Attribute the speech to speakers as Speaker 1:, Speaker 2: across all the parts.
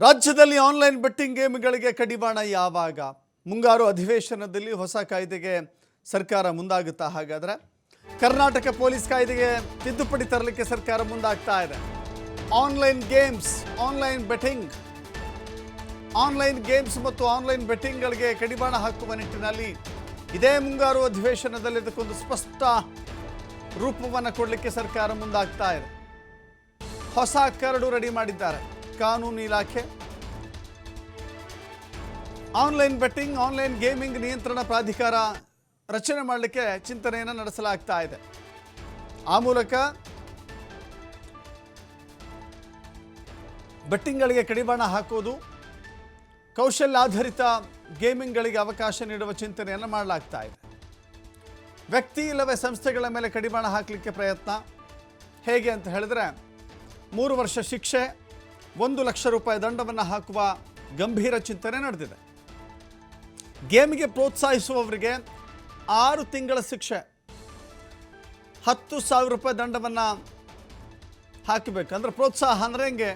Speaker 1: ರಾಜ್ಯದಲ್ಲಿ online betting ಗೇಮ್ಗಳಿಗೆ ಕಡಿವಾಣ ಯಾವಾಗ? ಮುಂಗಾರು ಅಧಿವೇಶನದಲ್ಲಿ ಹೊಸ ಕಾಯ್ದೆಗೆ ಸರ್ಕಾರ ಮುಂದಾಗುತ್ತಾ ಹಾಗಾದರೆ? ಕರ್ನಾಟಕ ಪೊಲೀಸ್ ಕಾಯ್ದೆಗೆ ತಿದ್ದುಪಡಿ ತರಲಿಕ್ಕೆ ಸರ್ಕಾರ ಮುಂದಾಗ್ತಾ ಇದೆ. Online games, online betting. Online games ಮತ್ತು ಆನ್ಲೈನ್ ಬೆಟ್ಟಿಂಗ್ಗಳಿಗೆ ಕಡಿವಾಣ ಹಾಕುವ ನಿಟ್ಟಿನಲ್ಲಿ ಇದೇ ಮುಂಗಾರು ಅಧಿವೇಶನದಲ್ಲಿ ಇದಕ್ಕೊಂದು ಸ್ಪಷ್ಟ ರೂಪವನ್ನು ಕೊಡಲಿಕ್ಕೆ ಸರ್ಕಾರ ಮುಂದಾಗ್ತಾ ಇದೆ. ಹೊಸ ಕರಡು ರೆಡಿ ಮಾಡಿದ್ದಾರೆ. ಕಾನೂನು ಇಲಾಖೆ. ಆನ್ಲೈನ್ ಬೆಟ್ಟಿಂಗ್, ಆನ್ಲೈನ್ ಗೇಮಿಂಗ್ ನಿಯಂತ್ರಣ ಪ್ರಾಧಿಕಾರ ರಚನೆ ಮಾಡಲಿಕ್ಕೆ ಚಿಂತನೆಯನ್ನು ನಡೆಸಲಾಗ್ತಾ ಇದೆ. ಆ ಮೂಲಕ ಬೆಟ್ಟಿಂಗ್ಗಳಿಗೆ ಕಡಿವಾಣ ಹಾಕೋದು ಕೌಶಲ್ಯಾಧಾರಿತ ಗೇಮಿಂಗ್ಗಳಿಗೆ ಅವಕಾಶ ನೀಡುವ ಚಿಂತನೆಯನ್ನು ಮಾಡಲಾಗ್ತಾ ಇದೆ. ವ್ಯಕ್ತಿ ಇಲ್ಲವೇ ಸಂಸ್ಥೆಗಳ ಮೇಲೆ ಕಡಿವಾಣ ಹಾಕಲಿಕ್ಕೆ ಪ್ರಯತ್ನ. ಹೇಗೆ ಅಂತ ಹೇಳಿದ್ರೆ, ಮೂರು ವರ್ಷ ಶಿಕ್ಷೆ ಒಂದು ಲಕ್ಷ ರೂಪಾಯಿ ದಂಡವನ್ನು ಹಾಕುವ ಗಂಭೀರ ಚಿಂತನೆ ನಡೆದಿದೆ. ಗೇಮ್ಗೆ ಪ್ರೋತ್ಸಾಹಿಸುವವರಿಗೆ ಆರು ತಿಂಗಳ ಶಿಕ್ಷೆ. ಹತ್ತು ಸಾವಿರ ರೂಪಾಯಿ ದಂಡವನ್ನು ಹಾಕಬೇಕು ಅಂದರೆ ಪ್ರೋತ್ಸಾಹ ಅಂದರೆ ಹೆಂಗೆ?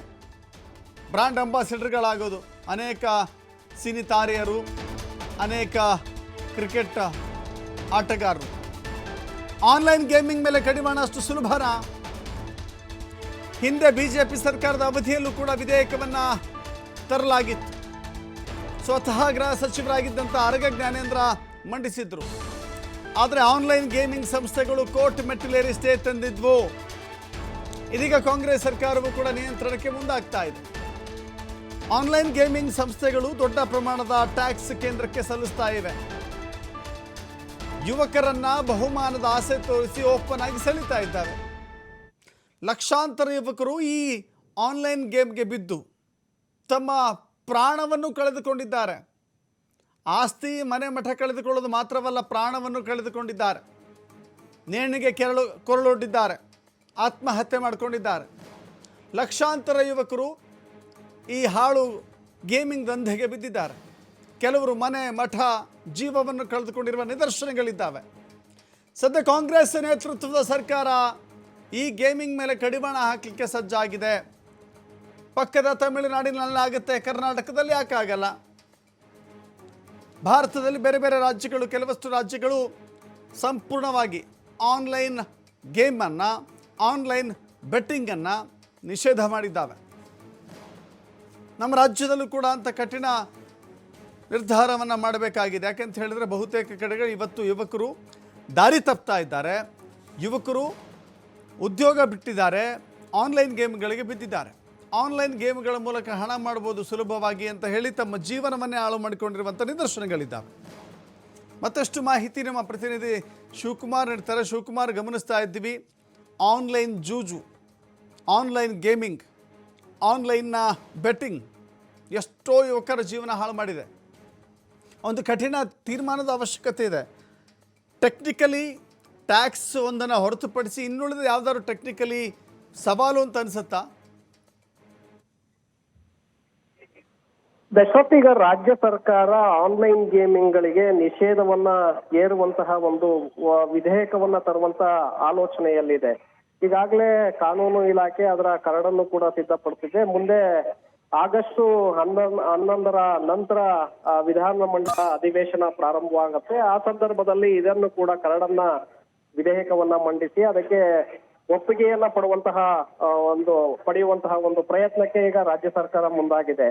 Speaker 1: ಬ್ರ್ಯಾಂಡ್ ಅಂಬಾಸಿಡರ್ಗಳಾಗೋದು. ಅನೇಕ ಸಿನಿ ತಾರೆಯರು ಅನೇಕ ಕ್ರಿಕೆಟ್ ಆಟಗಾರರು. ಆನ್ಲೈನ್ ಗೇಮಿಂಗ್ ಮೇಲೆ ಕಡಿವಾಣ ಅಷ್ಟು ಸುಲಭನಾ? ಹಿಂದೆ ಬಿಜೆಪಿ ಸರ್ಕಾರದ ಅವಧಿಯಲ್ಲೂ ಕೂಡ ವಿಧೇಯಕವನ್ನು ತರಲಾಗಿತ್ತು. ಸ್ವತಃ ಗೃಹ ಸಚಿವರಾಗಿದ್ದಂಥ ಅರಗ ಜ್ಞಾನೇಂದ್ರ ಮಂಡಿಸಿದ್ರು. ಆದರೆ ಆನ್ಲೈನ್ ಗೇಮಿಂಗ್ ಸಂಸ್ಥೆಗಳು ಕೋರ್ಟ್ ಮೆಟ್ಟಿಲೇರಿ ಸ್ಟೇ ತಂದಿದ್ವು. ಇದೀಗ ಕಾಂಗ್ರೆಸ್ ಸರ್ಕಾರವು ಕೂಡ ನಿಯಂತ್ರಣಕ್ಕೆ ಮುಂದಾಗ್ತಾ ಇದೆ. ಆನ್ಲೈನ್ ಗೇಮಿಂಗ್ ಸಂಸ್ಥೆಗಳು ದೊಡ್ಡ ಪ್ರಮಾಣದ ಟ್ಯಾಕ್ಸ್ ಕೇಂದ್ರಕ್ಕೆ ಸಲ್ಲಿಸ್ತಾ ಇವೆ. ಯುವಕರನ್ನ ಬಹುಮಾನದ ಆಸೆ ತೋರಿಸಿ ಓಪನ್ ಆಗಿ ಸೆಳೀತಾ ಇದ್ದಾವೆ ಲಕ್ಷಾಂತರ ಯುವಕರು ಈ ಆನ್ಲೈನ್ ಗೇಮ್ಗೆ ಬಿದ್ದು ತಮ್ಮ ಪ್ರಾಣವನ್ನು ಕಳೆದುಕೊಂಡಿದ್ದಾರೆ. ಆಸ್ತಿ, ಮನೆ ಮಠ ಕಳೆದುಕೊಳ್ಳೋದು ಮಾತ್ರವಲ್ಲ, ಪ್ರಾಣವನ್ನು ಕಳೆದುಕೊಂಡಿದ್ದಾರೆ. ನೇಣಿಗೆ ಕೆರಳು, ಕೊರಳೊಡ್ಡಿದ್ದಾರೆ. ಆತ್ಮಹತ್ಯೆ ಮಾಡಿಕೊಂಡಿದ್ದಾರೆ. ಲಕ್ಷಾಂತರ ಯುವಕರು ಈ ಹಾಳು ಗೇಮಿಂಗ್ ದಂಧೆಗೆ ಬಿದ್ದಿದ್ದಾರೆ. ಕೆಲವರು ಮನೆ, ಮಠ ಜೀವವನ್ನು ಕಳೆದುಕೊಂಡಿರುವ ನಿದರ್ಶನಗಳಿದ್ದಾವೆ. ಸದ್ಯ ಕಾಂಗ್ರೆಸ್ ನೇತೃತ್ವದ ಸರ್ಕಾರ ಈ ಗೇಮಿಂಗ್ ಮೇಲೆ ಕಡಿವಾಣ ಹಾಕಲಿಕ್ಕೆ ಸಜ್ಜಾಗಿದೆ. ಪಕ್ಕದ ತಮಿಳುನಾಡಿನಲ್ಲಿ ಆಗುತ್ತೆ ಕರ್ನಾಟಕದಲ್ಲಿ ಯಾಕಾಗಲ್ಲ ಭಾರತದಲ್ಲಿ ಬೇರೆ ಬೇರೆ ರಾಜ್ಯಗಳು, ಕೆಲವಷ್ಟು ರಾಜ್ಯಗಳು ಸಂಪೂರ್ಣವಾಗಿ ಆನ್ಲೈನ್ ಗೇಮನ್ನು ಆನ್ಲೈನ್ ಬೆಟ್ಟಿಂಗನ್ನು ನಿಷೇಧ ಮಾಡಿದ್ದಾವೆ. ನಮ್ಮ ರಾಜ್ಯದಲ್ಲೂ ಕೂಡ ಅಂತ ಕಠಿಣ ನಿರ್ಧಾರವನ್ನು ಮಾಡಬೇಕಾಗಿದೆ. ಯಾಕೆಂತ ಹೇಳಿದರೆ ಬಹುತೇಕ ಕಡೆಗಳು ಇವತ್ತು ಯುವಕರು ದಾರಿ ತಪ್ತಾ ಇದ್ದಾರೆ. ಯುವಕರು ಉದ್ಯೋಗ ಬಿಟ್ಟಿದ್ದಾರೆ ಆನ್ಲೈನ್ ಗೇಮ್ಗಳಿಗೆ ಬಿದ್ದಿದ್ದಾರೆ. ಆನ್ಲೈನ್ ಗೇಮ್ಗಳ ಮೂಲಕ ಹಣ ಮಾಡ್ಬೋದು ಸುಲಭವಾಗಿ ಅಂತ ಹೇಳಿ ತಮ್ಮ ಜೀವನವನ್ನೇ ಹಾಳು ಮಾಡಿಕೊಂಡಿರುವಂಥ ನಿದರ್ಶನಗಳಿದ್ದಾವೆ. ಮತ್ತಷ್ಟು ಮಾಹಿತಿ ನಮ್ಮ ಪ್ರತಿನಿಧಿ ಶಿವಕುಮಾರ್ ನೀಡ್ತಾರೆ ಶಿವಕುಮಾರ್, ಗಮನಿಸ್ತಾ ಇದ್ದೀವಿ. ಆನ್ಲೈನ್ ಜೂಜು ಆನ್ಲೈನ್ ಗೇಮಿಂಗ್ ಆನ್ಲೈನ್ನ ಬೆಟ್ಟಿಂಗ್ ಎಷ್ಟೋ ಯುವಕರ ಜೀವನ ಹಾಳು ಮಾಡಿದೆ. ಒಂದು ಕಠಿಣ ತೀರ್ಮಾನದ ಅವಶ್ಯಕತೆ ಇದೆ. ಟೆಕ್ನಿಕಲಿ ಟ್ಯಾಕ್ಸ್ ಒಂದನ್ನು ಹೊರತುಪಡಿಸಿ ಇನ್ನುಳಿದ ಯಾವ್ದಾದ್ರು ಟೆಕ್ನಿಕಲಿ ಸವಾಲು ಅಂತ ಅನ್ಸುತ್ತಾ?
Speaker 2: ದಶರಥ್ ರಾಜ್ಯ ಸರ್ಕಾರ ಆನ್ಲೈನ್ ಗೇಮಿಂಗ್ ಗಳಿಗೆ ನಿಷೇಧವನ್ನ ಏರುವಂತಹ ಒಂದು ವಿಧೇಯಕವನ್ನ ತರುವಂತ ಆಲೋಚನೆಯಲ್ಲಿದೆ. ಈಗಾಗಲೇ ಕಾನೂನು ಇಲಾಖೆ ಅದರ ಕರಡನ್ನು ಕೂಡ ಸಿದ್ಧಪಡಿಸಿದೆ. ಮುಂದೆ ಆಗಸ್ಟ್ ಹನ್ನೊಂದ್, ಹನ್ನೊಂದರ ನಂತರ ವಿಧಾನಮಂಡಲ ವಿಧಾನ ಮಂಡಲ ಅಧಿವೇಶನ ಪ್ರಾರಂಭವಾಗುತ್ತೆ. ಆ ಸಂದರ್ಭದಲ್ಲಿ ಇದನ್ನು ಕೂಡ ಕರಡನ್ನ ವಿಧೇಯಕವನ್ನ ಮಂಡಿಸಿ ಅದಕ್ಕೆ ಒಪ್ಪಿಗೆಯನ್ನ ಪಡುವಂತಹ ಒಂದು, ಪಡೆಯುವಂತಹ ಒಂದು ಪ್ರಯತ್ನಕ್ಕೆ ಈಗ ರಾಜ್ಯ ಸರ್ಕಾರ ಮುಂದಾಗಿದೆ.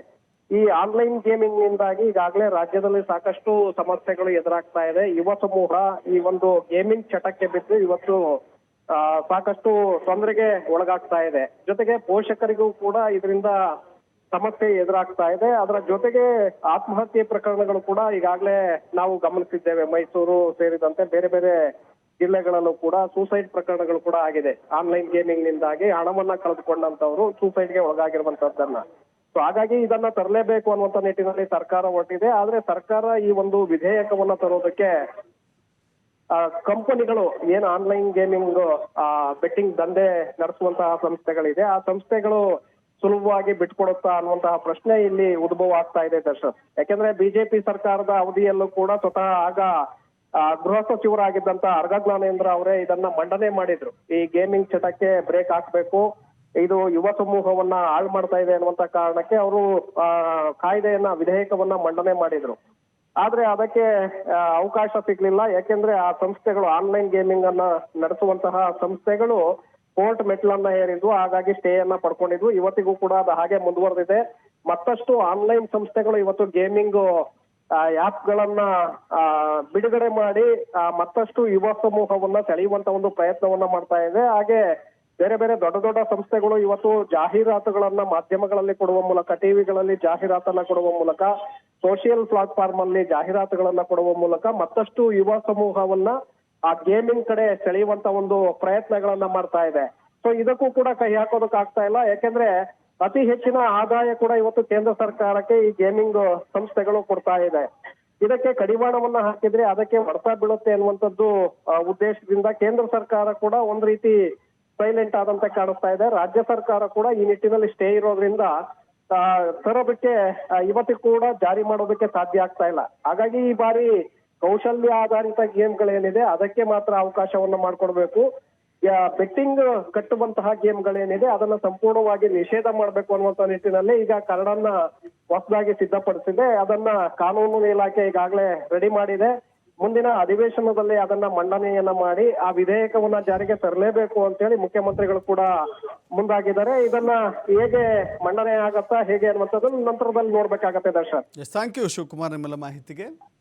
Speaker 2: ಈ ಆನ್ಲೈನ್ ಗೇಮಿಂಗ್ ನಿಂದಾಗಿ ಈಗಾಗಲೇ ರಾಜ್ಯದಲ್ಲಿ ಸಾಕಷ್ಟು ಸಮಸ್ಯೆಗಳು ಎದುರಾಗ್ತಾ ಇದೆ. ಯುವ ಸಮೂಹ ಈ ಒಂದು ಗೇಮಿಂಗ್ ಚಟಕ್ಕೆ ಬಿದ್ದು ಇವತ್ತು ಸಾಕಷ್ಟು ತೊಂದರೆಗೆ ಒಳಗಾಗ್ತಾ ಇದೆ. ಜೊತೆಗೆ ಪೋಷಕರಿಗೂ ಕೂಡ ಇದರಿಂದ ಸಮಸ್ಯೆ ಎದುರಾಗ್ತಾ ಇದೆ. ಅದರ ಜೊತೆಗೆ ಆತ್ಮಹತ್ಯೆ ಪ್ರಕರಣಗಳು ಕೂಡ ಈಗಾಗಲೇ ನಾವು ಗಮನಿಸಿದ್ದೇವೆ. ಮೈಸೂರು ಸೇರಿದಂತೆ ಬೇರೆ ಬೇರೆ ಜಿಲ್ಲೆಗಳಲ್ಲೂ ಕೂಡ ಸೂಸೈಡ್ ಪ್ರಕರಣಗಳು ಕೂಡ ಆಗಿದೆ. ಆನ್ಲೈನ್ ಗೇಮಿಂಗ್ ನಿಂದಾಗಿ ಹಣವನ್ನ ಕಳೆದುಕೊಂಡಂತವರು ಸೂಸೈಡ್ಗೆ ಒಳಗಾಗಿರುವಂತದ್ದನ್ನ ಸೊ ಹಾಗಾಗಿ ಇದನ್ನ ತರಲೇಬೇಕು ಅನ್ನುವಂತ ನಿಟ್ಟಿನಲ್ಲಿ ಸರ್ಕಾರ ಹೊರಟಿದೆ ಆದ್ರೆ ಸರ್ಕಾರ ಈ ಒಂದು ವಿಧೇಯಕವನ್ನ ತರೋದಕ್ಕೆ ಆ, ಕಂಪನಿಗಳು ಏನು ಆನ್ಲೈನ್ ಗೇಮಿಂಗ್ ಬೆಟ್ಟಿಂಗ್ ದಂಧೆ ನಡೆಸುವಂತಹ ಸಂಸ್ಥೆಗಳಿದೆ. ಆ ಸಂಸ್ಥೆಗಳು ಸುಲಭವಾಗಿ ಬಿಟ್ಕೊಡುತ್ತಾ ಅನ್ನುವಂತಹ ಪ್ರಶ್ನೆ ಇಲ್ಲಿ ಉದ್ಭವ ಆಗ್ತಾ ಇದೆ ದರ್ಶನ್. ಯಾಕೆಂದ್ರೆ ಬಿಜೆಪಿ ಸರ್ಕಾರದ ಅವಧಿಯಲ್ಲೂ ಕೂಡ ಸ್ವತಃ ಆಗ ಆ, ಗೃಹ ಸಚಿವರಾಗಿದ್ದಂತ ಅರ್ಗ ಜ್ಞಾನೇಂದ್ರ ಅವರೇ ಇದನ್ನ ಮಂಡನೆ ಮಾಡಿದ್ರು. ಈ ಗೇಮಿಂಗ್ ಚಟಕ್ಕೆ ಬ್ರೇಕ್ ಹಾಕ್ಬೇಕು. ಇದು ಯುವ ಸಮೂಹವನ್ನ ಹಾಳು ಮಾಡ್ತಾ ಇದೆ ಅನ್ನುವಂತ ಕಾರಣಕ್ಕೆ ಅವರು ಕಾಯ್ದೆಯನ್ನ, ವಿಧೇಯಕವನ್ನ ಮಂಡನೆ ಮಾಡಿದ್ರು. ಆದ್ರೆ ಅದಕ್ಕೆ ಅವಕಾಶ ಸಿಗ್ಲಿಲ್ಲ. ಯಾಕೆಂದ್ರೆ ಆ ಸಂಸ್ಥೆಗಳು ಆನ್ಲೈನ್ ಗೇಮಿಂಗ್ ಅನ್ನ ನಡೆಸುವಂತಹ ಸಂಸ್ಥೆಗಳು ಕೋರ್ಟ್ ಮೆಟ್ಲನ್ನ ಏರಿದ್ವು ಹಾಗಾಗಿ ಸ್ಟೇ ಅನ್ನ ಪಡ್ಕೊಂಡಿದ್ವು. ಇವತ್ತಿಗೂ ಕೂಡ ಅದು ಹಾಗೆ ಮುಂದುವರೆದಿದೆ. ಮತ್ತಷ್ಟು ಆನ್ಲೈನ್ ಸಂಸ್ಥೆಗಳು ಇವತ್ತು ಗೇಮಿಂಗ್ ಆಪ್ ಗಳನ್ನ ಆ, ಬಿಡುಗಡೆ ಮಾಡಿ ಮತ್ತಷ್ಟು ಯುವ ಸಮೂಹವನ್ನ ಸೆಳೆಯುವಂತ ಒಂದು ಪ್ರಯತ್ನವನ್ನ ಮಾಡ್ತಾ ಇದೆ. ಹಾಗೆ ಬೇರೆ ಬೇರೆ ದೊಡ್ಡ ದೊಡ್ಡ ಸಂಸ್ಥೆಗಳು ಇವತ್ತು ಜಾಹೀರಾತುಗಳನ್ನ ಮಾಧ್ಯಮಗಳಲ್ಲಿ ಕೊಡುವ ಮೂಲಕ ಟಿವಿಗಳಲ್ಲಿ ಜಾಹೀರಾತನ್ನ ಕೊಡುವ ಮೂಲಕ ಸೋಷಿಯಲ್ ಪ್ಲಾಟ್ಫಾರ್ಮ್ ಅಲ್ಲಿ ಜಾಹೀರಾತುಗಳನ್ನ ಕೊಡುವ ಮೂಲಕ ಮತ್ತಷ್ಟು ಯುವ ಸಮೂಹವನ್ನ ಆ ಗೇಮಿಂಗ್ ಕಡೆ ಸೆಳೆಯುವಂತ ಒಂದು ಪ್ರಯತ್ನಗಳನ್ನ ಮಾಡ್ತಾ ಇದೆ. ಸೊ ಇದಕ್ಕೂ ಕೂಡ ಕೈ ಹಾಕೋದಕ್ಕಾಗ್ತಾ ಇಲ್ಲ. ಯಾಕೆಂದ್ರೆ ಅತಿ ಹೆಚ್ಚಿನ ಆದಾಯ ಕೂಡ ಇವತ್ತು ಕೇಂದ್ರ ಸರ್ಕಾರಕ್ಕೆ ಈ ಗೇಮಿಂಗ್ ಸಂಸ್ಥೆಗಳು ಕೊಡ್ತಾ ಇದೆ. ಇದಕ್ಕೆ ಕಡಿವಾಣವನ್ನ ಹಾಕಿದ್ರೆ ಅದಕ್ಕೆ ಹೊಡೆತ ಬೀಳುತ್ತೆ ಅನ್ನುವಂಥದ್ದು ಉದ್ದೇಶದಿಂದ ಕೇಂದ್ರ ಸರ್ಕಾರ ಕೂಡ ಒಂದ್ ರೀತಿ ಸೈಲೆಂಟ್ ಆದಂತೆ ಕಾಣಿಸ್ತಾ ಇದೆ. ರಾಜ್ಯ ಸರ್ಕಾರ ಕೂಡ ಈ ನಿಟ್ಟಿನಲ್ಲಿ ಸ್ಟೇ ಇರೋದ್ರಿಂದ ತರೋದಕ್ಕೆ ಆ, ಕೂಡ ಜಾರಿ ಮಾಡೋದಕ್ಕೆ ಸಾಧ್ಯ ಆಗ್ತಾ ಇಲ್ಲ. ಹಾಗಾಗಿ ಈ ಬಾರಿ ಕೌಶಲ್ಯ ಆಧಾರಿತ ಗೇಮ್ಗಳೇನಿದೆ ಅದಕ್ಕೆ ಮಾತ್ರ ಅವಕಾಶವನ್ನ ಮಾಡ್ಕೊಡ್ಬೇಕು. ಬೆಟ್ಟಿಂಗ್ ಕಟ್ಟುವಂತಹ ಗೇಮ್ಗಳೇನಿದೆ, ಅದನ್ನ ಸಂಪೂರ್ಣವಾಗಿ ನಿಷೇಧ ಮಾಡಬೇಕು ಅನ್ನುವಂತ ನಿಟ್ಟಿನಲ್ಲಿ ಈಗ ಕರಡನ್ನ ಹೊಸದಾಗಿ ಸಿದ್ಧಪಡಿಸಿದೆ. ಅದನ್ನ ಕಾನೂನು ಇಲಾಖೆ ಈಗಾಗಲೇ ರೆಡಿ ಮಾಡಿದೆ. ಮುಂದಿನ ಅಧಿವೇಶನದಲ್ಲಿ ಅದನ್ನ ಮಂಡನೆಯನ್ನ ಮಾಡಿ ಆ ವಿಧೇಯಕವನ್ನ ಜಾರಿಗೆ ತರಲೇಬೇಕು ಅಂತೇಳಿ ಮುಖ್ಯಮಂತ್ರಿಗಳು ಕೂಡ ಮುಂದಾಗಿದ್ದಾರೆ. ಇದನ್ನ ಹೇಗೆ ಮಂಡನೆ ಆಗತ್ತಾ, ಹೇಗೆ ಅನ್ನುವಂಥದ್ದನ್ನು ನಂತರದಲ್ಲಿ ನೋಡ್ಬೇಕಾಗತ್ತೆ ದರ್ಶನ್.
Speaker 1: ಥ್ಯಾಂಕ್ ಯು ಶಿವಕುಮಾರ್ ನಿಮ್ಮೆಲ್ಲ ಮಾಹಿತಿಗೆ.